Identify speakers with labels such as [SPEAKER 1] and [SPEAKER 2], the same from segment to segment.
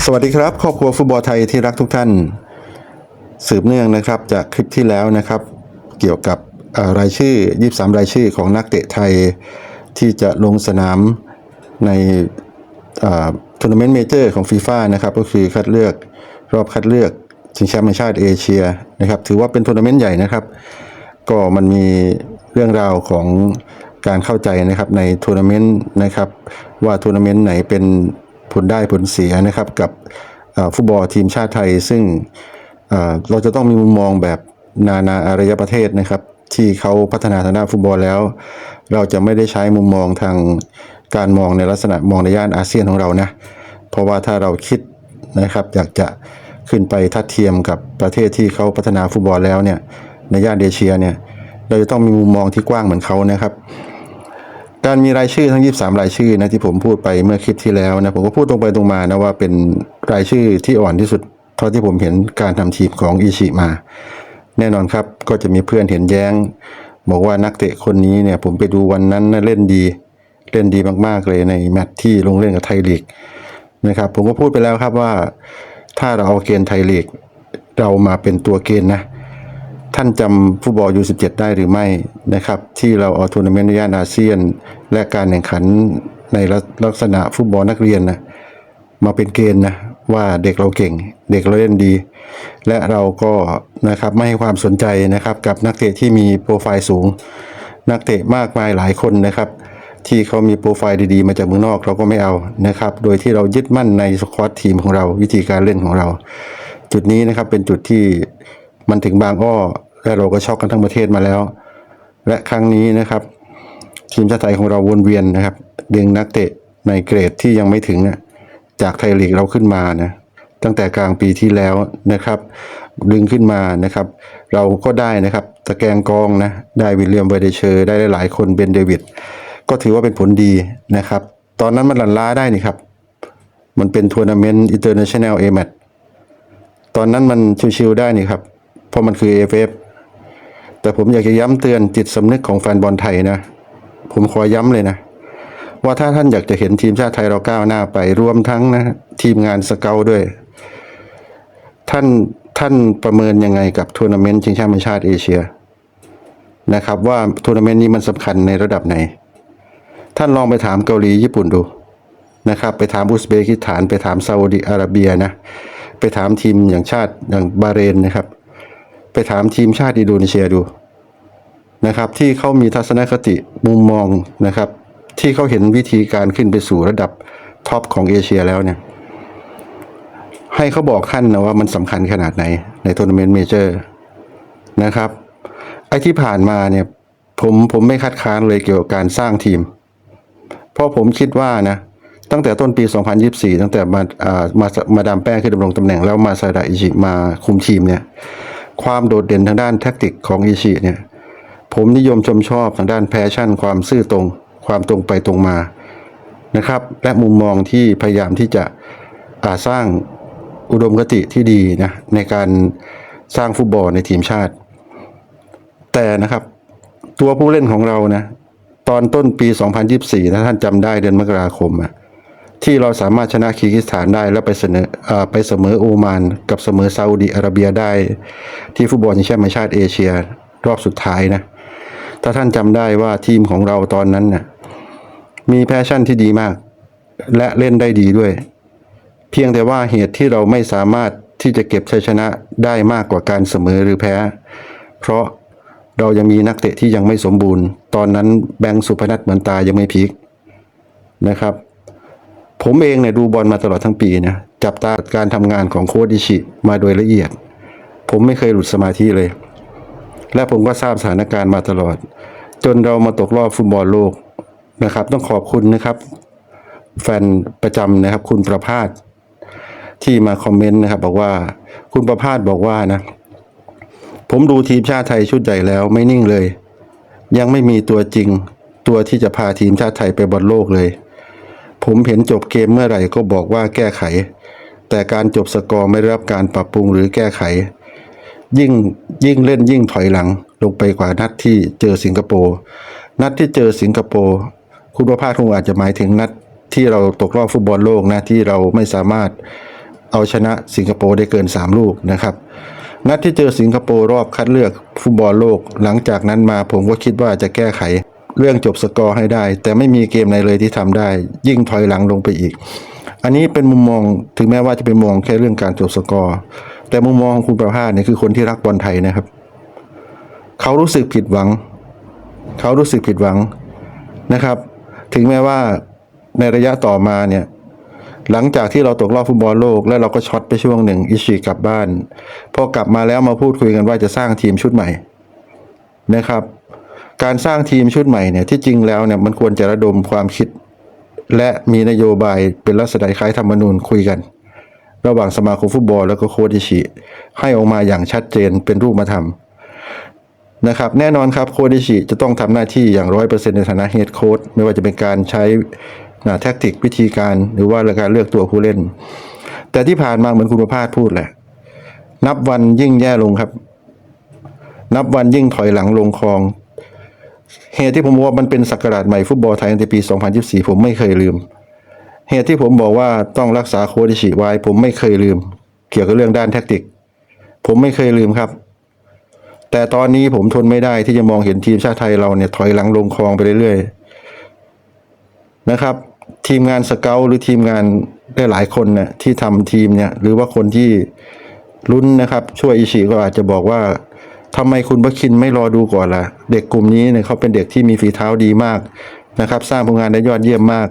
[SPEAKER 1] สวัสดีครับครอบครัวฟุตบอลไทยที่รักทุกท่าน สืบเนื่องนะครับจากคลิปที่แล้วนะครับ เกี่ยวกับรายชื่อ 23 รายชื่อของนักเตะไทยที่จะลงสนามในทัวร์นาเมนต์เมเจอร์ของฟีฟ่านะครับก็คือคัดเลือกรอบคัดเลือกชิงแชมป์ชาติเอเชียนะครับถือว่าเป็นทัวร์นาเมนต์ใหญ่นะครับ ก็มันมีเรื่องราวของการเข้าใจนะครับในทัวร์นาเมนต์นะครับว่าทัวร์นาเมนต์ไหนเป็น ผลได้ผลเสียนะครับกับฟุตบอลทีมชาติไทย ซึ่งเราจะต้องมีมุมมองแบบนานาอารยประเทศนะครับ ที่เขาพัฒนาทางด้านฟุตบอลแล้ว เราจะไม่ได้ใช้มุมมองทางการมองในลักษณะมองในย่านอาเซียนของเรานะเพราะว่าถ้าเราคิดนะครับอยากจะขึ้นไปทัดเทียมกับประเทศที่เขาพัฒนาฟุตบอลแล้วเนี่ยในย่านเอเชียเนี่ยเราจะต้องมีมุมมองที่กว้างเหมือนเขานะครับ การมีรายชื่อทั้ง 23 รายชื่อนะที่ผมพูดไปเมื่อคลิปที่แล้วนะผมก็พูดตรงไปตรงมานะว่าเป็นรายชื่อที่อ่อนที่สุดเท่าที่ผมเห็นการทำทีมของอิชิมา แน่นอนครับก็จะมีเพื่อนเห็นแย้ง บอกว่านักเตะคนนี้เนี่ยผมไปดูวันนั้นนะเล่นดี เล่นดีมากๆเลยในแมตช์ที่ลงเล่นกับไทยลีกนะครับผมก็พูดไปแล้วครับว่าถ้าเราเอาเกณฑ์ไทยลีกเรามาเป็นตัวเกณฑ์นะ ท่านจำฟุตบอลยู17 ได้หรือไม่นะครับ ที่เราเอาทัวร์นาเมนต์ในย่านอาเซียน และการแข่งขันในลักษณะฟุตบอลนักเรียนนะมาเป็นเกณฑ์นะว่าเด็กเราเก่ง เด็กเราเล่นดี และเราก็นะครับไม่ให้ความสนใจนะครับ กับนักเตะที่มีโปรไฟล์สูง นักเตะมากมายหลายคนนะครับ ที่เขามีโปรไฟล์ดีๆ มาจากเมืองนอกเราก็ไม่เอานะครับ โดยที่เรายึดมั่นในสควอตทีมของเราวิธีการเล่นของเรา จุดนี้นะครับเป็นจุดที่ มันถึงบางอ้อและเราก็ช็อกกันทั้งประเทศมาแล้ว และครั้งนี้นะครับทีมชาติไทยของเราวนเวียนนะครับ ดึงนักเตะในเกรดที่ยังไม่ถึงจากไทยลีกเราขึ้นมานะตั้งแต่กลางปีที่แล้วนะครับ ดึงขึ้นมานะครับ เราก็ได้นะครับตะแกงกองนะได้วิลเลียมไวเดเชอร์ได้หลายคนเบนเดวิดก็ถือว่าเป็นผลดีนะครับ ตอนนั้นมันหลันล้าได้นี่ครับ มันเป็นทัวร์นาเมนต์อินเตอร์เนชั่นแนลเอแมตอนนั้นมันชิวๆได้นี่ครับ เพราะมันคือ AFF แต่ผมอยากจะย้ำเตือนจิตสำนึกของแฟนบอลไทยนะ ผมขอย้ำเลยนะ ว่าถ้าท่านอยากจะเห็นทีมชาติไทยเราก้าวหน้าไปรวมทั้งนะ ทีมงานสเกลด้วย ท่านท่านประเมินยังไงกับทัวร์นาเมนต์ชิงแชมป์ชาติเอเชียนะครับ ว่าทัวร์นาเมนต์นี้มันสำคัญในระดับไหน ท่านลองไปถามเกาหลีญี่ปุ่นดูนะครับไปถามอุซเบกิสถาน ไปถามซาอุดิอาระเบียนะ ไปถามทีมอย่างชาติอย่างบาเรนนะครับ ไปถามทีมชาติอินโดนีเซียดูนะครับ ที่เขามีทัศนคติมุมมองนะครับ ที่เขาเห็นวิธีการขึ้นไปสู่ระดับท็อปของเอเชียแล้วเนี่ย ให้เขาบอกท่านนะว่ามันสำคัญขนาดไหนในทัวร์นาเมนต์เมเจอร์นะครับ ไอ้ที่ผ่านมาเนี่ย ผมผมไม่คัดค้านเลยเกี่ยวกับการสร้างทีม เพราะผมคิดว่านะตั้งแต่ต้นปี 2024 ตั้งแต่มาอ่ามามาดามแป้งขึ้นดำรงตำแหน่งแล้วมาซาดาอิชิมาคุมทีมเนี่ย ความโดดเด่นทางด้านแท็กติกของอิชิเนี่ยผมนิยมชมชอบทางด้านแพชชั่น ความซื่อตรง ความตรงไปตรงมานะครับ และมุมมองที่พยายามที่จะาสร้างอุดมคติที่ดีนะในการสร้างฟุตบอลในทีมชาติ แต่นะครับตัวผู้เล่นของเรานะตอนต้นปี 2024ถ้าท่านจำได้เดือนมกราคมอะ ที่เราสามารถชนะคีร์กิสถานได้แล้วไปเสนออไปเสมอโอมาน กับเสมอซาอุดิอาระเบียได้ ที่ฟุตบอลแชมป์แห่งชาติเอเชียรอบสุดท้ายนะ ถ้าท่านจำได้ว่าทีมของเราตอนนั้นน่ะมีแพชชั่นที่ดีมาก และเล่นได้ดีด้วย เพียงแต่ว่าเหตุที่เราไม่สามารถที่จะเก็บชัยชนะได้มากกว่าการเสมอหรือแพ้ เพราะเรายังมีนักเตะที่ยังไม่สมบูรณ์ ตอนนั้นแบงค์สุพนัทเหมือนตายังไม่พีคนะครับ ผมเองเนี่ยดูบอลมาตลอดทั้งปีนะจับตาการทำงานของโค้ชอิชิมาโดยละเอียด ผมไม่เคยหลุดสมาธิเลย และผมก็ทราบสถานการณ์มาตลอด จนเรามาตกรอบฟุตบอลโลกนะครับ ต้องขอบคุณนะครับ แฟนประจำนะครับ คุณประพาสที่มาคอมเมนต์นะครับ บอกว่าคุณประพาสบอกว่านะ ผมดูทีมชาติไทยชุดใหญ่แล้วไม่นิ่งเลย ยังไม่มีตัวจริง ตัวที่จะพาทีมชาติไทยไปบอลโลกเลย ผมเห็นจบเกมเมื่อไหร่ก็บอกว่าแก้ไข แต่การจบสกอร์ไม่ได้รับการปรับปรุงหรือแก้ไข ยิ่งยิ่งเล่นยิ่งถอยหลังลงไปกว่านัดที่เจอสิงคโปร์นัดที่เจอสิงคโปร์คุณประภาสคงอาจจะหมายถึงนัดที่เราตกรอบฟุตบอลโลกนะที่เราไม่สามารถเอาชนะสิงคโปร์ได้เกิน 3 ลูกนะครับนัดที่เจอสิงคโปร์รอบคัดเลือกฟุตบอลโลก หลังจากนั้นมาผมก็คิดว่าจะแก้ไข เรื่องจบสกอร์ให้ได้ แต่ไม่มีเกมไหนเลยที่ทำได้ ยิ่งถอยหลังลงไปอีก อันนี้เป็นมุมมองถึงแม้ว่าจะเป็นมองแค่เรื่องการจบสกอร์แต่มุมมองของคุณประภาสเนี่ยคือคนที่รักบอลไทยนะครับ เขารู้สึกผิดหวัง เขารู้สึกผิดหวังนะครับ ถึงแม้ว่าในระยะต่อมาเนี่ยหลังจากที่เราตกรอบฟุตบอลโลก แล้วเราก็ช็อตไปช่วงหนึ่งอิชิกลับบ้าน พอกลับมาแล้วมาพูดคุยกันว่าจะสร้างทีมชุดใหม่นะครับ การสร้างทีมชุดใหม่เนี่ยที่จริงแล้วเนี่ยมันควรจะระดมความคิด และมีนโยบายเป็นลักษณะคล้ายธรรมนูญคุยกัน ระหว่างสมาคมฟุตบอลแล้วก็โค้ชอิชิ ให้ออกมาอย่างชัดเจนเป็นรูปธรรมนะครับแน่นอนครับโค้ชอิชิจะต้องทำหน้าที่อย่างร้อยเปอร์เซ็นต์ในฐานะเฮดโค้ชไม่ว่าจะเป็นการใช้นะแทคติกวิธีการหรือว่าการเลือกตัวผู้เล่น แต่ที่ผ่านมาเหมือนคุณประภาสพูดแหละ นับวันยิ่งแย่ลงครับ นับวันยิ่งถอยหลังลงคลอง เหตุที่ผมบอกว่ามันเป็นสักราชใหม่ฟุตบอลไทยในปี 2024 ผมไม่เคยลืม เหตุที่ผมบอกว่าต้องรักษาโค้ชอิชิไว้ ผมไม่เคยลืม เกี่ยวกับเรื่องด้านแทคติก ผมไม่เคยลืมครับ แต่ตอนนี้ผมทนไม่ได้ที่จะมองเห็นทีมชาติไทยเราเนี่ยถอยหลังลงคลองไปเรื่อยๆนะครับ ทีมงานสเกลหรือทีมงานได้หลายคนเนี่ยที่ทำทีมเนี่ยหรือว่าคนที่ลุ้นนะครับ ช่วยอิชิก็อาจจะบอกว่า ทำไมคุณบัคคินไม่รอดูก่อนล่ะ เด็กกลุ่มนี้เนี่ยเขาเป็นเด็กที่มีฝีเท้าดีมากนะครับ สร้างผลงานได้ยอดเยี่ยมมาก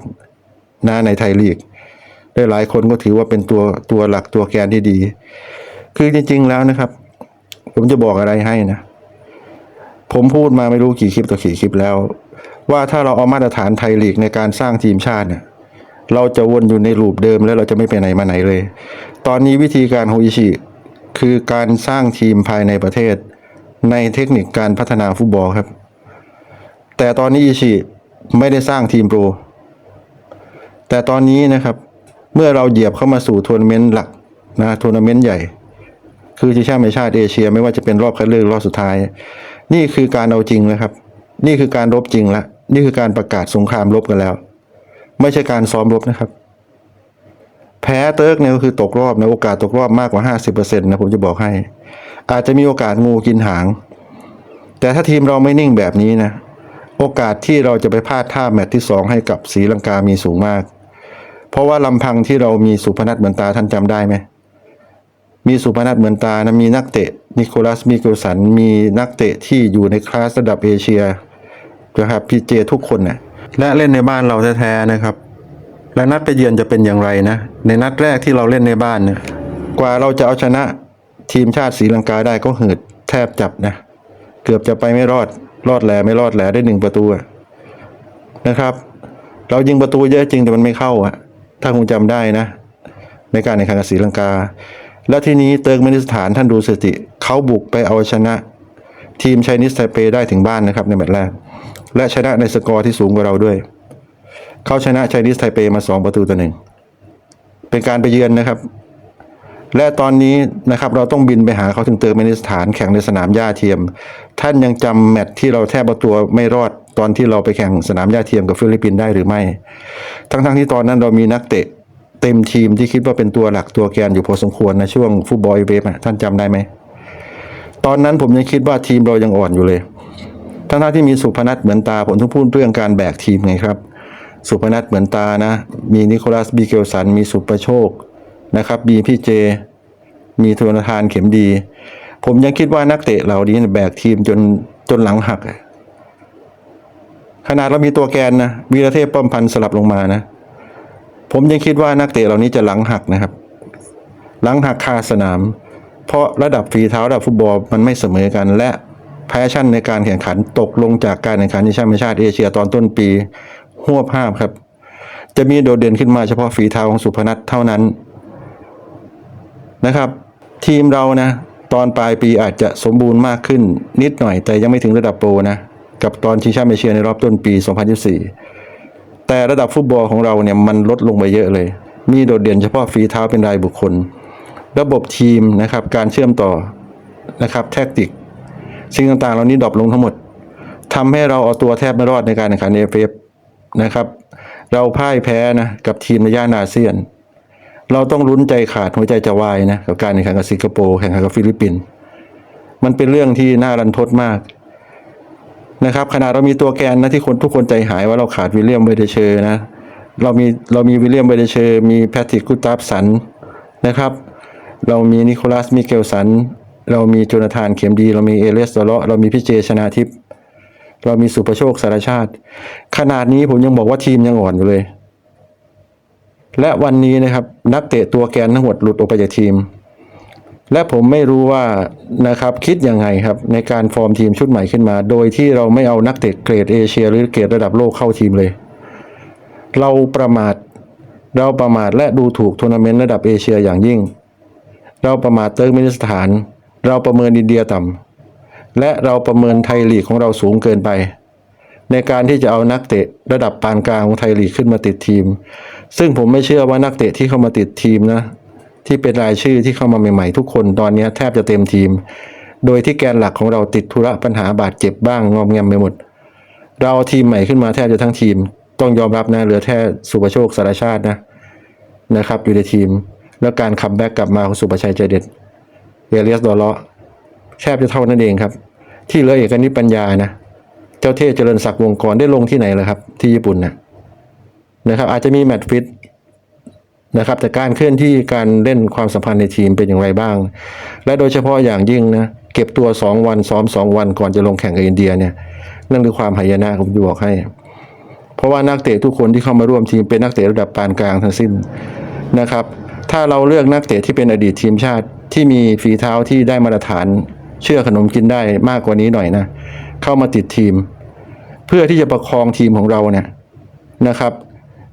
[SPEAKER 1] นะในไทยลีกได้หลายคนก็ถือว่าเป็นตัวตัวหลักตัวแกนที่ดี คือจริง ๆ แล้วนะครับ ผมจะบอกอะไรให้นะ ผมพูดมาไม่รู้กี่คลิปต่อกี่คลิปแล้ว ว่าถ้าเราเอามาตรฐานไทยลีกในการสร้างทีมชาติเนี่ยเราจะวนอยู่ในรูปเดิมแล้วเราจะไม่ไปไหนมาไหนเลย ตอนนี้วิธีการของอิชิคือการสร้างทีมภายในประเทศ ในเทคนิคการพัฒนาฟุตบอลครับ แต่ตอนนี้อิชิไม่ได้สร้างทีมโปร แต่ตอนนี้นะครับ เมื่อเราเหยียบเข้ามาสู่ทัวร์นาเมนต์หลักนะทัวร์นาเมนต์ใหญ่ คือชิงแชมป์ในชาติเอเชีย ไม่ว่าจะเป็นรอบคัดเลือกรอบสุดท้าย นี่คือการเอาจริงนะครับ นี่คือการรบจริงละนี่คือการประกาศสงครามรบกันแล้ว ไม่ใช่การซ้อมรบนะครับ แพ้เติร์กเนี่ยก็คือตกรอบนะโอกาสตกรอบมากกว่า 50%นะผมจะบอกให้ อาจจะมีโอกาสงูกินหาง แต่ถ้าทีมเราไม่นิ่งแบบนี้นะ โอกาสที่เราจะไปพลาดท่าแมตช์ที่ 2 ให้กับศรีลังกามีสูงมาก เพราะว่าลำพังที่เรามีสุพนัทเหมือนตาท่านจำได้ไหมมีสุพนัทเหมือนตานะมีนักเตะนิโคลัสมิเกลสันมีนักเตะที่อยู่ในคลาสระดับเอเชียนะครับพีเจทุกคนนะและเล่นในบ้านเราแท้ๆนะครับ และนัดไปเยือนจะเป็นอย่างไรนะ ในนัดแรกที่เราเล่นในบ้านเนี่ยกว่าเราจะเอาชนะ ทีมชาติศรีลังกาได้ก็หืดแทบจับนะ เกือบจะไปไม่รอดรอดแหลไม่รอดแหลได้หนึ่งประตูนะครับ เรายิงประตูเยอะจริงแต่มันไม่เข้าอะถ้าคงจำได้นะ ในการแข่งขันกับศรีลังกา แล้วทีนี้เติร์กเมนิสถานท่านดูสถิติเขาบุกไปเอาชนะ ทีมไชนิสไทเปได้ถึงบ้านนะครับในแมตช์แรกและชนะในสกอร์ที่สูงกว่าเราด้วย เขาชนะไชนิสไทเปมาสองประตูต่อหนึ่งเป็นการไปเยือนนะครับ และตอนนี้นะครับเราต้องบินไปหาเขาถึงเติร์กเมนิสถานแข่งในสนามหญ้าเทียม ท่านยังจำแมตช์ที่เราแทบเอาตัวไม่รอดตอนที่เราไปแข่งสนามหญ้าเทียมกับฟิลิปปินส์ได้หรือไม่ ทั้งๆที่ตอนนั้นเรามีนักเตะเต็มทีมที่คิดว่าเป็นตัวหลักตัวแกนอยู่พอสมควรในะช่วงฟุตบอลเวฟท่านจำได้ไหม ตอนนั้นผมยังคิดว่าทีมเรายังอ่อนอยู่เลย ทั้งๆที่มีสุพนัทเหมือนตาผมต้องพูดเรื่องการแบกทีมไงครับ สุพนัทเหมือนตานะ มีนิโคลัสบีเกลสันมีสุประโชค นะครับมีพี่เจ มีธนทานเข็มดี ผมยังคิดว่านักเตะเหล่านี้แบกทีมจนจนหลังหัก ขนาดเรามีตัวแกนนะวีรเทพป้อมพันธ์สลับลงมานะ ผมยังคิดว่านักเตะเหล่านี้จะหลังหักนะครับ หลังหักคาสนาม เพราะระดับฝีเท้าระดับฟุตบอลมันไม่เสมอกันและแพชชั่นในการแข่งขันตกลงจากการแข่งขันที่แชมป์ชาติเอเชียตอนต้นปีหัวภาพครับ จะมีโดดเด่นขึ้นมาเฉพาะฝีเท้าของสุพนัทเท่านั้น นะครับ ทีมเรานะ ตอนปลายปีอาจจะสมบูรณ์มากขึ้นนิดหน่อย แต่ยังไม่ถึงระดับโปรนะ กับตอนชิงแชมป์เอเชียในรอบต้นปี 2024 แต่ระดับฟุตบอลของเราเนี่ยมันลดลงไปเยอะเลย มีโดดเด่นเฉพาะฝีเท้าเป็นรายบุคคล ระบบทีมนะครับการเชื่อมต่อนะครับแทคติก สิ่งต่างๆ เหล่านี้ดรอปลงทั้งหมดทำให้เราเอาตัวแทบไม่รอดในการแข่งขันเอฟเอฟนะครับ เราพ่ายแพ้นะกับทีมในย่านอาเซียน เราต้องลุ้นใจขาดหัวใจจะวายนะกับการแข่งขันกับสิงคโปร์แข่งขันกับฟิลิปปินส์มันเป็นเรื่องที่น่ารันทดมากนะครับขณะเรามีตัวแกนนะที่คนทุกคนใจหายว่าเราขาดวิลเลียมเบเดเชอร์นะเรามีเรามีวิลเลียมเบเดเชอร์มีแพทริกกุตาฟสันนะครับ เรามีนิโคลัสมิเกลสัน เรามีโจนาธานเข็มดี เรามีเอเลสโดเลาะเรามีพี่เจชนาทิพย์เรามีสุประโชคสารชาติ ขนาดนี้ผมยังบอกว่าทีมยังอ่อนอยู่เลย และวันนี้นะครับนักเตะตัวแกนทั้งหมดหลุดออกไปจากทีม และผมไม่รู้ว่านะครับคิดยังไงครับในการฟอร์มทีมชุดใหม่ขึ้นมา โดยที่เราไม่เอานักเตะเกรดเอเชีย หรือเกรดระดับโลกเข้าทีมเลย เราประมาทเราประมาทและดูถูกทัวร์นาเมนต์ระดับเอเชียอย่างยิ่ง เราประมาทเติร์กเมนิสถาน เราประเมินอินเดียต่ำและเราประเมินไทยลีกของเราสูงเกินไป ในการที่จะเอานักเตะระดับปานกลางของไทยลีกขึ้นมาติดทีม ซึ่งผมไม่เชื่อว่านักเตะที่เข้ามาติดทีมนะ ที่เป็นรายชื่อที่เข้ามาใหม่ๆ ทุกคนตอนนี้แทบจะเต็มทีม โดยที่แกนหลักของเราติดธุระปัญหาบาดเจ็บบ้างงอมแงมไปหมด เราเอาทีมใหม่ขึ้นมาแทบจะทั้งทีม ต้องยอมรับนะเหลือแค่สุประโชคสารชาตินะนะครับ อยู่ในทีม แล้วการคัมแบ็กกลับมาของสุประชัยใจเด็ดเอเลียสดอลเลาะแทบจะเท่านั้นเองครับ ที่เหลือเอกนิปัญญานะ เจ้าเทพเจริญศักดิ์วงกรได้ลงที่ไหนล่ะครับ ที่ญี่ปุ่นนะนะครับ อาจจะมีแมตช์ฟิตนะครับ แต่การเคลื่อนที่การเล่นความสัมพันธ์ในทีมเป็นอย่างไรบ้าง และโดยเฉพาะอย่างยิ่งนะเก็บตัว 2 วันซ้อม 2 วันก่อนจะลงแข่งกับอินเดียเนี่ยนั่นคือความหายนะผมจะบอกให้ เพราะว่านักเตะทุกคนที่เข้ามาร่วมทีมเป็นนักเตะระดับปานกลางทั้งสิ้นนะครับ ถ้าเราเลือกนักเตะที่เป็นอดีตทีมชาติที่มีฝีเท้าที่ได้มาตรฐาน เชื่อขนมกินได้มากกว่านี้หน่อยนะ เข้ามาติดทีม เพื่อที่จะประคองทีมของเราเนี่ยนะครับ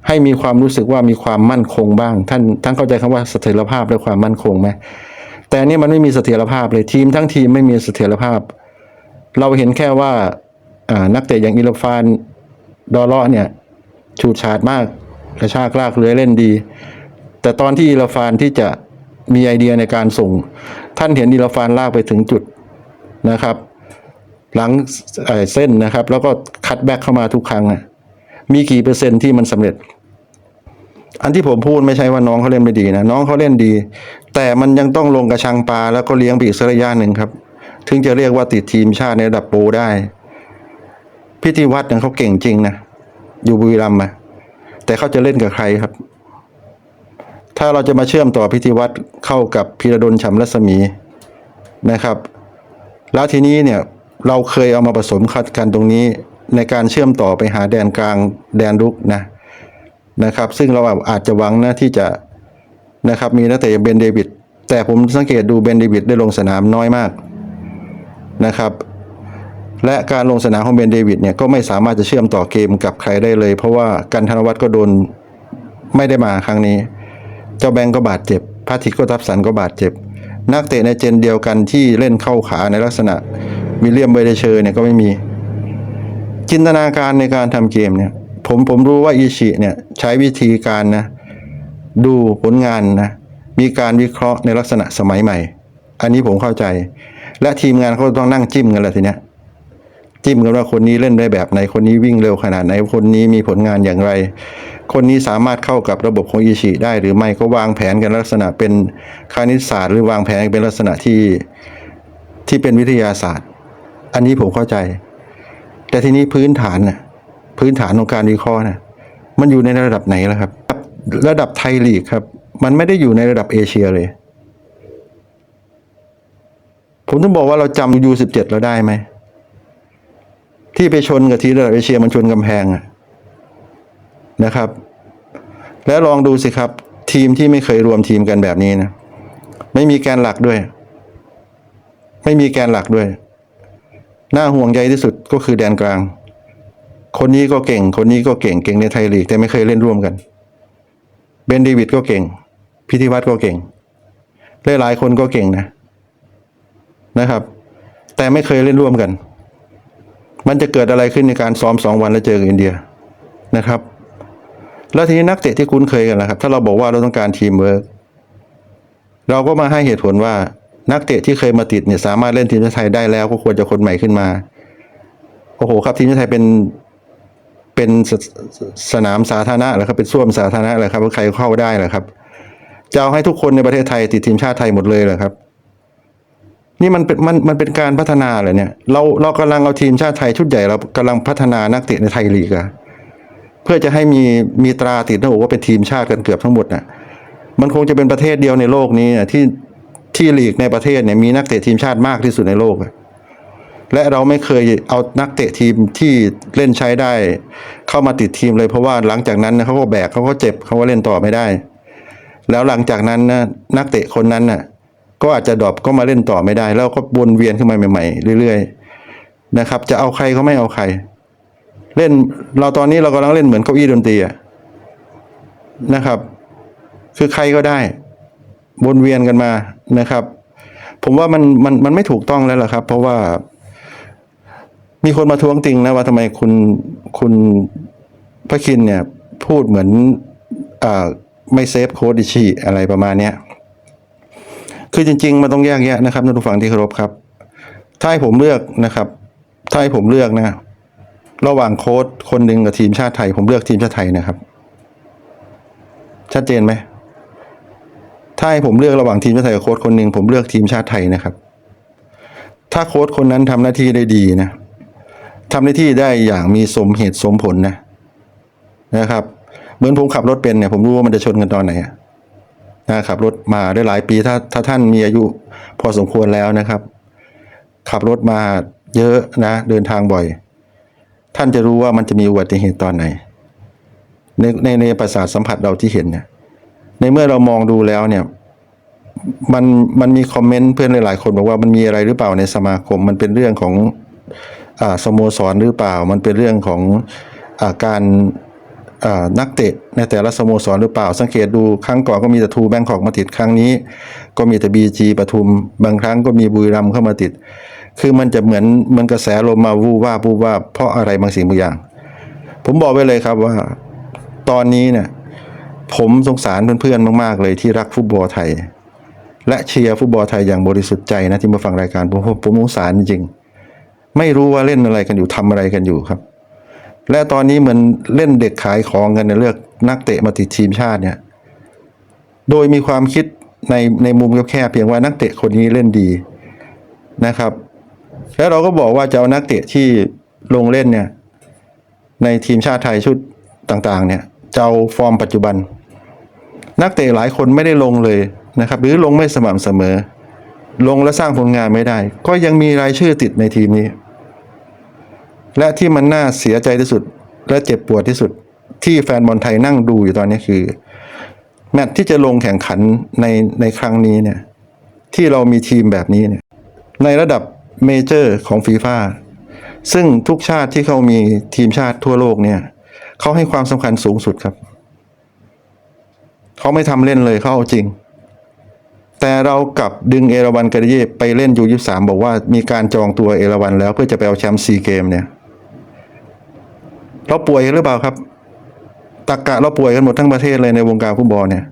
[SPEAKER 1] ให้มีความรู้สึกว่ามีความมั่นคงบ้าง ท่านท่านเข้าใจคำว่าเสถียรภาพและความมั่นคงไหมแต่นี่มันไม่มีเสถียรภาพเลยทีมทั้งทีมไม่มีเสถียรภาพ เราเห็นแค่ว่าานักเตะอย่างอิลฟานดอเลาะเนี่ยฉูดฉาดมากกระชากลากเลื้อยเล่นดี แต่ตอนที่อิลฟานที่จะมีไอเดียในการส่ง ท่านเห็นอิลฟานลากไปถึงจุดนะครับ หลังเเส้นนะครับ แล้วก็คัดแบ็กเข้ามาทุกครั้งมีกี่เปอร์เซ็นต์ที่มันสำเร็จ อันที่ผมพูดไม่ใช่ว่าน้องเขาเล่นไม่ดีนะน้องเขาเล่นดี แต่มันยังต้องลงกระชังปลาแล้วก็เลี้ยงไปอีกสักระยะหนึ่งครับ ถึงจะเรียกว่าติดทีมชาติในระดับโปรได้ พิธีวัดเนี่ยเขาเก่งจริงนะอยู่บุรีรัมย์มาแต่เขาจะเล่นกับใครครับ ถ้าเราจะมาเชื่อมต่อพิธีวัดเข้ากับพีระดลฉำรัศมีนะครับ แล้วทีนี้เนี่ย เราเคยเอามาผสมคัดกันตรงนี้ในการเชื่อมต่อไปหาแดนกลางแดนรุกนะนะครับ ซึ่งเราอาจจะหวังนะที่จะนะครับมีนักเตะเบนเดวิดแต่ผมสังเกตดูเบนเดวิดได้ลงสนามน้อยมากนะครับ และการลงสนามของเบนเดวิดเนี่ยก็ไม่สามารถจะเชื่อมต่อเกมกับใครได้เลย เพราะว่ากันธนวัฒน์ก็โดนไม่ได้มาครั้งนี้ เจ้าแบงก์ก็บาดเจ็บพาทิกก็ทับสันก็บาดเจ็บ นักเตะในเจนเดียวกันที่เล่นเข้าขาในลักษณะ วิลเลียมเบเดเชอร์เนี่ยก็ไม่มี จินตนาการในการทำเกมเนี่ย ผมผมรู้ว่าอิชิเนี่ยใช้วิธีการนะดูผลงานนะมีการวิเคราะห์ในลักษณะสมัยใหม่ อันนี้ผมเข้าใจ และทีมงานเขาต้องนั่งจิ้มกันแหละทีเนี้ยจิ้มกันว่าคนนี้เล่นได้แบบไหน คนนี้วิ่งเร็วขนาดไหน คนนี้มีผลงานอย่างไร คนนี้สามารถเข้ากับระบบของอิชิได้หรือไม่ก็วางแผนกันลักษณะเป็นคณิตศาสตร์ หรือวางแผนเป็นลักษณะที่ที่เป็นวิทยาศาสตร์ อันนี้ผมเข้าใจ แต่ทีนี้พื้นฐานน่ะพื้นฐานของการวิเคราะห์น่ะมันอยู่ในระดับไหนแล่ะครับ ระดับไทยลีกครับ มันไม่ได้อยู่ในระดับเอเชียเลย ผมต้องบอกว่าเราจำยูสิบเจ็ดเราได้ไหม ที่ไปชนกับทีมระดับเอเชียมันชนกำแพงนะครับ แล้วลองดูสิครับ ทีมที่ไม่เคยรวมทีมกันแบบนี้นะ ไม่มีแกนหลักด้วย ไม่มีแกนหลักด้วย น่าห่วงใยที่สุดก็คือแดนกลาง คนนี้ก็เก่ง คนนี้ก็เก่งเก่งในไทยลีกแต่ไม่เคยเล่นร่วมกัน เบนเดวิดก็เก่ง พิธีวัตรก็เก่งหลายๆคนก็เก่งนะนะครับ แต่ไม่เคยเล่นร่วมกัน มันจะเกิดอะไรขึ้นในการซ้อมสองวันแล้วเจอกับอินเดียนะครับ แล้วทีนี้นักเตะที่คุ้นเคยกันนะครับ ถ้าเราบอกว่าเราต้องการทีมเวิร์กเราก็มาให้เหตุผลว่า นักเตะที่เคยมาติดเนี่ยสามารถเล่นทีมชาติไทยได้แล้วก็ควรจะคนใหม่ขึ้นมา โอ้โหครับทีมชาติไทยเป็นเป็นสสนามสาธารณะเหรอครับเป็นส้วมสาธารณะเหรอครับว่าใครเข้าได้เหรอครับจะเอาให้ทุกคนในประเทศไทยติดทีมชาติไทยหมดเลยเหรอครับ นี่มันเป็นมันมันเป็นการพัฒนาเหรอเนี่ย เราเรากำลังเอาทีมชาติไทยชุดใหญ่เรากำลังพัฒนานักเตะในไทยลีกอะเพื่อจะให้มีมีตราติดหน้าอกว่าเป็นทีมชาติกันเกือบทั้งหมดน่ะมันคงจะเป็นประเทศเดียวในโลกนี้อะที่ ที่ลีกในประเทศเนี่ยมีนักเตะทีมชาติมากที่สุดในโลก และเราไม่เคยเอานักเตะทีมที่เล่นใช้ได้ เข้ามาติดทีมเลยเพราะว่าหลังจากนั้นเขาก็แบกเขาก็เจ็บเขาก็เล่นต่อไม่ได้ แล้วหลังจากนั้นนะนักเตะคนนั้นน่ะก็อาจจะดรอปก็มาเล่นต่อไม่ได้ แล้วก็วนเวียนขึ้นมาใหม่ๆเรื่อยๆนะครับ จะเอาใครก็ไม่เอาใคร เล่นเราตอนนี้เรากำลังเล่นเหมือนเก้าอี้ดนตรีนะครับ คือใครก็ได้ วนเวียนกันมานะครับ ผมว่ามันมันมันไม่ถูกต้องแล้วล่ะครับ เพราะว่า มีคนมาทวงติงนะว่าทำไมคุณคุณพระคินเนี่ยพูดเหมือนอ่าไม่เซฟโค้ดดิชีอะไรประมาณเนี้ยคือจริง ๆ มันต้องแยกแยะนะครับท่านผู้ฟังที่เคารพครับ ถ้าให้ผมเลือกนะครับ ถ้าให้ผมเลือกนะ ระหว่างโค้ดคนหนึ่งกับทีมชาติไทย ผมเลือกทีมชาติไทยนะครับ ชัดเจนไหม ถ้าให้ผมเลือกระหว่างทีมชาติไทยกับโค้ดคนหนึ่งผมเลือกทีมชาติไทยนะครับ ถ้าโค้ดคนนั้นทำหน้าที่ได้ดีนะทำหน้าที่ได้อย่างมีสมเหตุสมผลนะนะครับ เหมือนผมขับรถเป็นเนี่ยผมรู้ว่ามันจะชนกันตอนไหนนะขับรถมาได้หลายปีถ้าถ้าท่านมีอายุพอสมควรแล้วนะครับ ขับรถมาเยอะนะเดินทางบ่อย ท่านจะรู้ว่ามันจะมีอุบัติเหตุตอนไหน ในในในประสาทสัมผัสเราที่เห็นเนี่ย ในเมื่อเรามองดูแล้วเนี่ยมันมันมีคอมเมนต์เพื่อนหลายๆคนบอกว่ามันมีอะไรหรือเปล่าในสมาคม มันเป็นเรื่องของอ่าสโมสรหรือเปล่า มันเป็นเรื่องของอาการอ่านักเตะในแต่ละสโมสรหรือเปล่า สังเกตดูครั้งก่อนก็มีแต่ทูแบงคอกมาติดครั้งนี้ ก็มีแต่บีจีปทุม บางครั้งก็มีบุรีรัมเข้ามาติด คือมันจะเหมือนมันกระแสลมมาวูบว่าวูบว่าเพราะอะไรบางสิ่งบางอย่าง ผมบอกไว้เลยครับว่า ตอนนี้เนี่ย ผมสงสารเพื่อนๆมาก ๆ เลยที่รักฟุตบอลไทย และเชียร์ฟุตบอลไทยอย่างบริสุทธิ์ใจนะที่มาฟังรายการผมผมสงสารจริงๆ ไม่รู้ว่าเล่นอะไรกันอยู่ทำอะไรกันอยู่ครับ และตอนนี้เหมือนเล่นเด็กขายของกันเนี่ยเลือกนักเตะมาติดทีมชาติเนี่ย โดยมีความคิดในในมุมแคบๆเพียงว่านักเตะคนนี้เล่นดีนะครับ แล้วเราก็บอกว่าจะเอานักเตะที่ลงเล่นเนี่ยในทีมชาติไทยชุดต่างๆ เนี่ยจะเอาฟอร์มปัจจุบัน นักเตะหลายคนไม่ได้ลงเลยนะครับหรือลงไม่สม่ำเสมอ ลงและสร้างผลงานไม่ได้ ก็ยังมีรายชื่อติดในทีมนี้ และที่มันน่าเสียใจที่สุด และเจ็บปวดที่สุด ที่แฟนบอลไทยนั่งดูอยู่ตอนนี้คือ แมตช์ที่จะลงแข่งขันในในครั้งนี้เนี่ยที่เรามีทีมแบบนี้เนี่ยในระดับเมเจอร์ของฟีฟ่าซึ่งทุกชาติที่เขามีทีมชาติทั่วโลกเนี่ยเขาให้ความสำคัญสูงสุดครับ เขาไม่ทำเล่นเลยเขาเอาจริง แต่เรากลับดึงเอราวันกาเดเย่ไปเล่นยูยี่สามบอกว่ามีการจองตัวเอราวันแล้วเพื่อจะไปเอาแชมป์ซีเกมเนี่ยเราป่วยหรือเปล่าครับตักกะเราป่วยกันหมดทั้งประเทศเลยในวงการฟุตบอลเนี่ย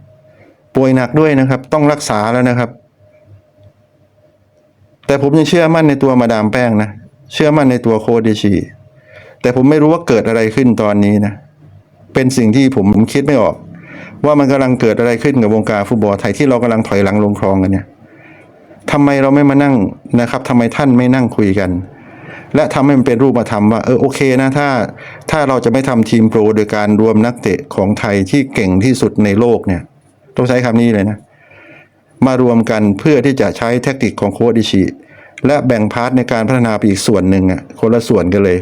[SPEAKER 1] ป่วยหนักด้วยนะครับ ต้องรักษาแล้วนะครับ แต่ผมยังเชื่อมั่นในตัวมาดามแป้งนะเชื่อมั่นในตัวโคดิชีแต่ผมไม่รู้ว่าเกิดอะไรขึ้นตอนนี้นะ เป็นสิ่งที่ผมคิดไม่ออก ว่ามันกำลังเกิดอะไรขึ้นกับวงการฟุตบอลไทยที่เรากำลังถอยหลังลงคลองกันเนี่ยทำไมเราไม่มานั่งนะครับทำไมท่านไม่นั่งคุยกัน และทำให้มันเป็นรูปธรรมว่าเออโอเคนะถ้าถ้าเราจะไม่ทำทีมโปรโดยการรวมนักเตะของไทยที่เก่งที่สุดในโลกเนี่ย ต้องใช้คำนี้เลยนะ มารวมกันเพื่อที่จะใช้แทคนิคของโค้ดิชิและแบ่งพาร์ทในการพัฒนาไปอีกส่วนหนึ่งอะคนละส่วนกันเลย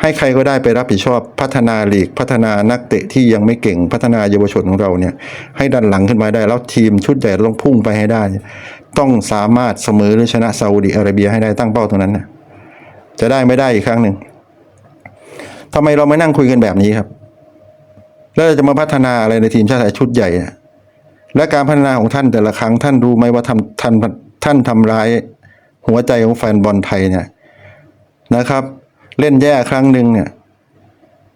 [SPEAKER 1] ให้ใครก็ได้ไปรับผิดชอบพัฒนาลีก พัฒนานักเตะที่ยังไม่เก่งพัฒนาเยาวชนของเราเนี่ย ให้ดันหลังขึ้นมาได้ แล้วทีมชุดใหญ่ต้องพุ่งไปให้ได้ ต้องสามารถเสมอหรือชนะซาอุดิอาระเบียให้ได้ตั้งเป้าตรงนั้นนะจะได้ไม่ได้อีกครั้งหนึ่งทำไมเราไม่นั่งคุยกันแบบนี้ครับ แล้วเราจะมาพัฒนาอะไรในทีมชาติไทยชุดใหญ่อะและการพัฒนาของท่านแต่ละครั้งท่านรู้ไหมว่าทำท่านท่านทำร้ายหัวใจของแฟนบอลไทยเนี่ยนะครับ เล่นแย่ครั้งหนึ่งเนี่ย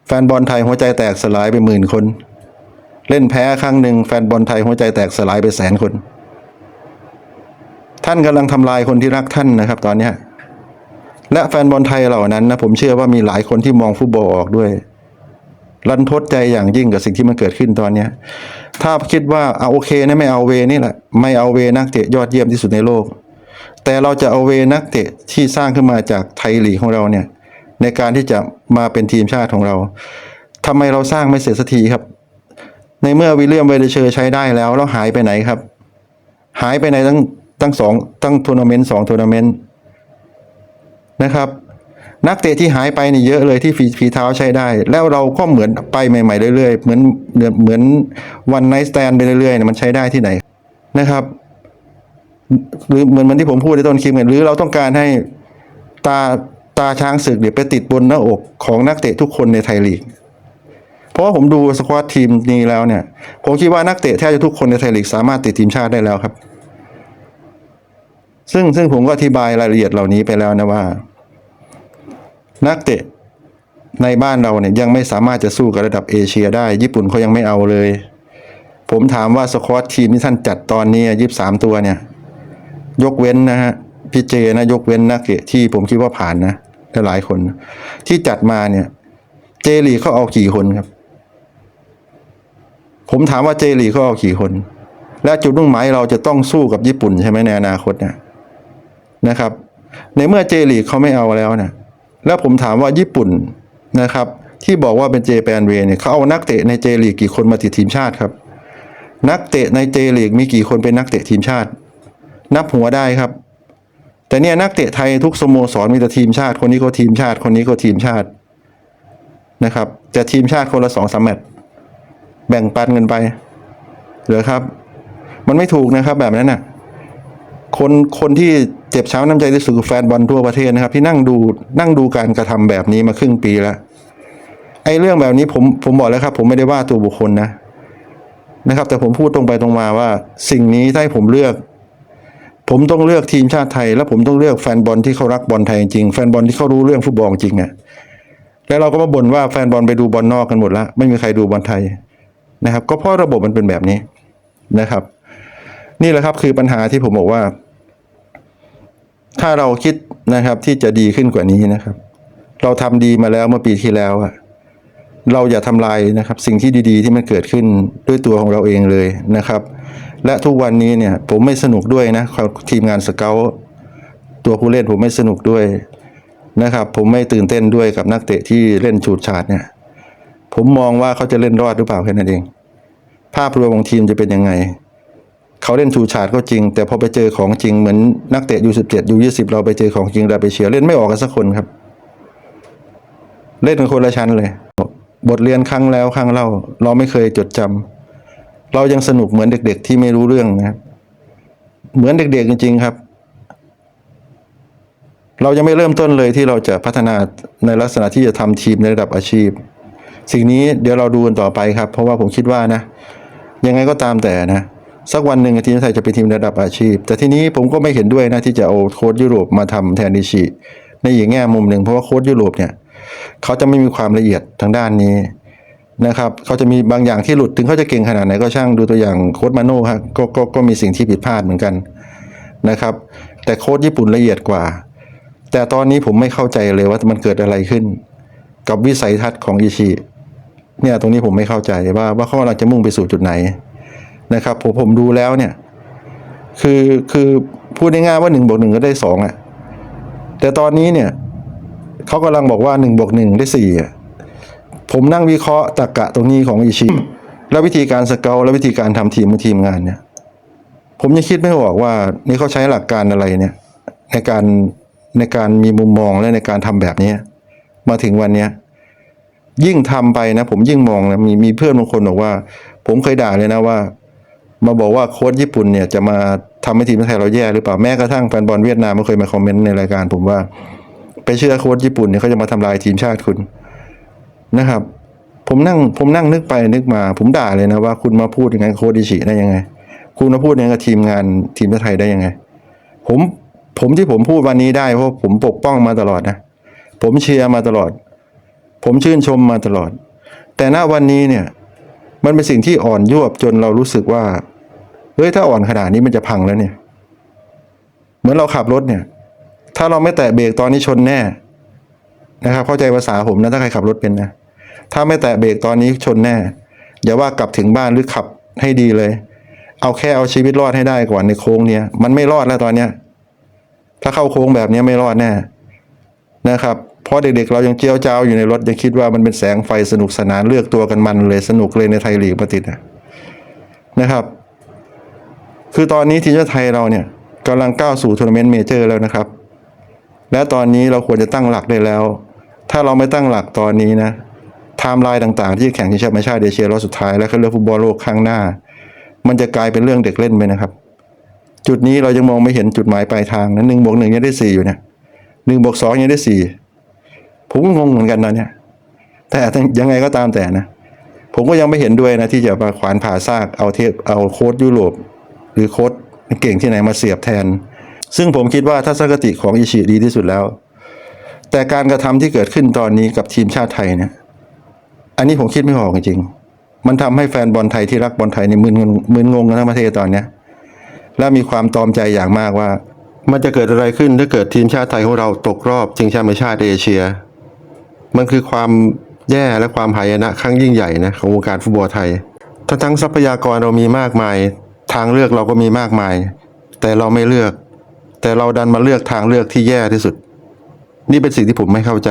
[SPEAKER 1] แฟนบอลไทยหัวใจแตกสลายไปหมื่นคน เล่นแพ้ครั้งหนึ่งแฟนบอลไทยหัวใจแตกสลายไปแสนคน ท่านกำลังทำลายคนที่รักท่านนะครับ ตอนเนี้และแฟนบอลไทยเหล่านั้นนะผมเชื่อว่ามีหลายคนที่มองฟุตบอลออกด้วยรันทดใจอย่างยิ่งกับสิ่งที่มันเกิดขึ้นตอนเนี้ถ้าคิดว่าเอาโอเคนะไม่เอาเวนี่แหละ ไม่เอาเวนักเตะยอดเยี่ยมที่สุดในโลก แต่เราจะเอาเวนักเตะที่สร้างขึ้นมาจากไทยลีกของเราเนี่ย ในการที่จะมาเป็นทีมชาติของเราทำไมเราสร้างไม่เสร็จสักทีครับ ในเมื่อวิลเลียมเวเดเชอร์ใช้ได้แล้วแล้วหายไปไหนครับ หายไปไหนตั้งตั้งสองตั้งทัวร์นาเมนต์สองทัวร์นาเมนต์นะครับนักเตะที่หายไปนี่เยอะเลยที่ฝีฝีเท้าใช้ได้ แล้วเราก็เหมือนไปใหม่ๆเรื่อยๆ เหมือนเหมือนวันไนท์สแตนไปเรื่อยๆมันใช้ได้ที่ไหนนะครับ หรือเหมือนมือนที่ผมพูดในต้นคลิปเนี่ยหรือเราต้องการให้ตา ตาช้างศึกเนี่ยไปติดบนหน้าอกของนักเตะทุกคนในไทยลีก เพราะว่าผมดูสควอตทีมนี้แล้วเนี่ย ผมคิดว่านักเตะแทบจะทุกคนในไทยลีกสามารถติดทีมชาติได้แล้วครับ ซึ่งซึ่งผมก็อธิบายรายละเอียดเหล่านี้ไปแล้วนะว่า นักเตะในบ้านเราเนี่ยยังไม่สามารถจะสู้กับระดับเอเชียได้ ญี่ปุ่นเขายังไม่เอาเลย ผมถามว่าสควอตทีมที่ท่านจัดตอนนี้ยี่สามตัวเนี่ย ยกเว้นนะฮะพี่เจนะยกเว้นนักเตะที่ผมคิดว่าผ่านนะ หลายคน ที่จัดมาเนี่ย เจลีเขาเอากี่คนครับ ผมถามว่าเจลีเขาเอากี่คน และจุดมุ่งหมายเราจะต้องสู้กับญี่ปุ่นใช่ไหมในอนาคตเนี่ยนะครับ ในเมื่อเจลีเขาไม่เอาแล้วเนี่ยแล้วผมถามว่าญี่ปุ่นนะครับ ที่บอกว่าเป็นเจแปนเวเนี่ยเขาเอานักเตะในเจลีกกี่คนมาติดทีมชาติครับ นักเตะในเจลีกมีกี่คนเป็นนักเตะทีมชาติ นับหัวได้ครับ แต่เนี่ยนักเตะไทยทุกสโมสรมีแต่ทีมชาติ คนนี้ก็ทีมชาติ คนนี้ก็ทีมชาตินะครับแต่ทีมชาติคนละสองสามแมตช์แบ่งปันกันไปเหรอครับ มันไม่ถูกนะครับแบบนั้นน่ะคนคนที่เจ็บช้ำน้ำใจที่สุดคือแฟนบอลทั่วประเทศนะครับ ที่นั่งดูนั่งดูการกระทำแบบนี้มาครึ่งปีแล้วไอ้เรื่องแบบนี้ผมผมบอกแล้วครับ ผมไม่ได้ว่าตัวบุคคลนะนะครับ แต่ผมพูดตรงไปตรงมาว่า สิ่งนี้ถ้าให้ผมเลือก ผมต้องเลือกทีมชาติไทย แล้วผมต้องเลือกแฟนบอลที่เขารักบอลไทยจริงแฟนบอลที่เขารู้เรื่องฟุตบอลจริงเนี่ยแล้วเราก็มาบ่นว่าแฟนบอลไปดูบอลนอกกันหมดล้วไม่มีใครดูบอลไทยนะครับ ก็เพราะระบบมันเป็นแบบนี้นะครับ นี่แหละครับคือปัญหาที่ผมบอกว่า ถ้าเราคิดนะครับที่จะดีขึ้นกว่านี้นะครับ เราทำดีมาแล้วเมื่อปีที่แล้วอะเราอย่าทำลายนะครับ สิ่งที่ดี ๆ ที่มันเกิดขึ้นด้วยตัวของเราเองเลยนะครับ และทุกวันนี้เนี่ยผมไม่สนุกด้วยนะทีมงานสเกลตัวผู้เล่นผมไม่สนุกด้วยนะครับ ผมไม่ตื่นเต้นด้วยกับนักเตะที่เล่นฉูดฉาดเนี่ย ผมมองว่าเขาจะเล่นรอดหรือเปล่าแค่นั้นเอง ภาพรวมของทีมจะเป็นยังไง เขาเล่นชูชาดก็จริง แต่พอไปเจอของจริงเหมือนนักเตะยูสิบเจ็ดยูยี่สิบเราไปเจอของจริงเราไปเชียร์เล่นไม่ออกกันสักคนครับ เล่นกันคนละชั้นเลย บทเรียนครั้งแล้วครั้งเล่า เราไม่เคยจดจำ เรายังสนุกเหมือนเด็ก ๆ ที่ไม่รู้เรื่องนะครับเหมือนเด็ก ๆ จริง ๆ ครับ เรายังไม่เริ่มต้นเลยที่เราจะพัฒนาในลักษณะที่จะทำทีมในระดับอาชีพ สิ่งนี้เดี๋ยวเราดูกันต่อไปครับ เพราะว่าผมคิดว่านะ ยังไงก็ตามแต่นะสักวันหนึ่งทีมไทยจะเป็นทีมระดับอาชีพ แต่ทีนี้ผมก็ไม่เห็นด้วยนะที่จะเอาโค้ชยุโรปมาทำแทนดิชิในอีกแง่มุมหนึ่งเพราะว่าโค้ชยุโรปเนี่ย เขาจะไม่มีความละเอียดทางด้านนี้ นะครับเขาจะมีบางอย่างที่หลุดถึงเขาจะเก่งขนาดไหนก็ช่างดูตัวอย่างโค้ชมาโน่ครับก็ก็ก็มีสิ่งที่ผิดพลาดเหมือนกันนะครับ แต่โค้ชญี่ปุ่นละเอียดกว่า แต่ตอนนี้ผมไม่เข้าใจเลยว่ามันเกิดอะไรขึ้น กับวิสัยทัศน์ของอิชิเนี่ยตรงนี้ผมไม่เข้าใจว่าว่าเขากำลังจะมุ่งไปสู่จุดไหนนะครับผมผมดูแล้วเนี่ยคือคือพูดง่ายๆว่าหนึ่งบวกหนึ่งก็ได้สองอะแต่ตอนนี้เนี่ยเขากำลังบอกว่าหนึ่งบวกหนึ่งได้สี่อะ ผมนั่งวิเคราะห์ตรรกะตรงนี้ของอิชิแล้ววิธีการสเกลและวิธีการทำทีมของทีมงานเนี่ย ผมยังคิดไม่ออกว่า นี่เขาใช้หลักการอะไรเนี่ย ในการในการมีมุมมองและในการทำแบบนี้มาถึงวันเนี้ยยิ่งทำไปนะ ผมยิ่งมองนะมีมีเพื่อนบางคนบอกว่า ผมเคยด่าเลยนะว่า มาบอกว่าโค้ชญี่ปุ่นเนี่ยจะมาทำให้ทีมไทยเราแย่หรือเปล่าแม้กระทั่งแฟนบอลเวียดนามก็เคยมาคอมเมนต์ในรายการ ผมว่าไปเชื่อโค้ชญี่ปุ่นเนี่ยเขาจะมาทำลายทีมชาติคุณ นะครับ ผมนั่งผมนั่งนึกไปนึกมา ผมด่าเลยนะว่าคุณมาพูดอย่างไงโคดิชิได้ยังไง คุณมาพูดอย่างไงกับทีมงานทีมชาติไทยได้ยังไง ผมผมที่ผมพูดวันนี้ได้เพราะผมปกป้องมาตลอดนะผมเชียร์มาตลอด ผมชื่นชมมาตลอด แต่ณวันนี้เนี่ย มันเป็นสิ่งที่อ่อนยวบจนเรารู้สึกว่าเฮ้ยถ้าอ่อนขนาดนี้มันจะพังแล้วเนี่ย เหมือนเราขับรถเนี่ย ถ้าเราไม่แตะเบรกตอนนี้ชนแน่นะครับเข้าใจภาษาผมนะถ้าใครขับรถเป็นนะ ถ้าไม่แตะเบรกตอนนี้ชนแน่ อย่าว่ากลับถึงบ้านหรือขับให้ดีเลย เอาแค่เอาชีวิตรอดให้ได้ก่อนในโค้งเนี้ยมันไม่รอดแล้วตอนเนี้ย ถ้าเข้าโค้งแบบนี้ไม่รอดแน่นะครับเพราะเด็กๆเรายังเจียวจ้าวอยู่ในรถยังคิดว่ามันเป็นแสงไฟสนุกสนานเลือกตัวกันมันเลยสนุกเลยในไทยลีกมาติดอะนะครับ คือตอนนี้ทีมชาติไทยเราเนี่ยกำลังก้าวสู่ทัวร์นาเมนต์เมเจอร์แล้วนะครับ และตอนนี้เราควรจะตั้งหลักได้แล้ว ถ้าเราไม่ตั้งหลักตอนนี้นะ ไทม์ไลน์ต่างๆ ที่จะแข่งที่แชมป์ชาติเอเชียรอบสุดท้ายและคัดเลือกฟุตบอลโลกครั้งหน้า มันจะกลายเป็นเรื่องเด็กเล่นไปนะครับ จุดนี้เรายังมองไม่เห็นจุดหมายปลายทางนะหนึ่งบวกหนึ่งยังได้สี่อยู่เนี่ยหนึ่งบวกสองยังได้สี่ผมก็งงเหมือนกันนะเนี่ยแต่ยังไงก็ตามแต่นะ ผมก็ยังไม่เห็นด้วยนะที่จะมาขวานผ่าซากเอาเทปเอาโค้ดยุโรป หรือโค้ดเก่งที่ไหนมาเสียบแทน ซึ่งผมคิดว่าทัศนคติของอิชิดีที่สุดแล้ว แต่การกระทำที่เกิดขึ้นตอนนี้กับทีมชาติไทยเนี่ย อันนี้ผมคิดไม่ออกจริงๆมันทำให้แฟนบอลไทยที่รักบอลไทยในมึนมึนงงกันทั้งประเทศตอนเนี้ยและมีความตอมใจอย่างมากว่า มันจะเกิดอะไรขึ้นถ้าเกิดทีมชาติไทยของเราตกรอบชิงแชมป์ชาติเอเชีย มันคือความแย่และความหายนะครั้งยิ่งใหญ่นะของวงการฟุตบอลไทย ทั้งทั้งทรัพยากรเรามีมากมาย ทางเลือกเราก็มีมากมาย แต่เราไม่เลือก แต่เราดันมาเลือกทางเลือกที่แย่ที่สุด นี่เป็นสิ่งที่ผมไม่เข้าใจ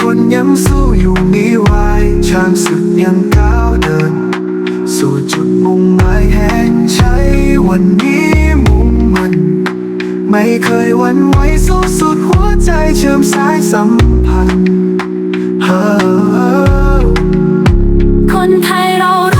[SPEAKER 2] คนยังสู้อยู่
[SPEAKER 3] มีไว้ช่างสุดยังก้าวเดิน สู่จุดมุ่งหมายแห่งชัยวันนี้มุ่งมัน ไม่เคยหวั่นไหวสู้สุดหัวใจเชื่อมสายสัมพันธ์
[SPEAKER 2] คนไทยเรา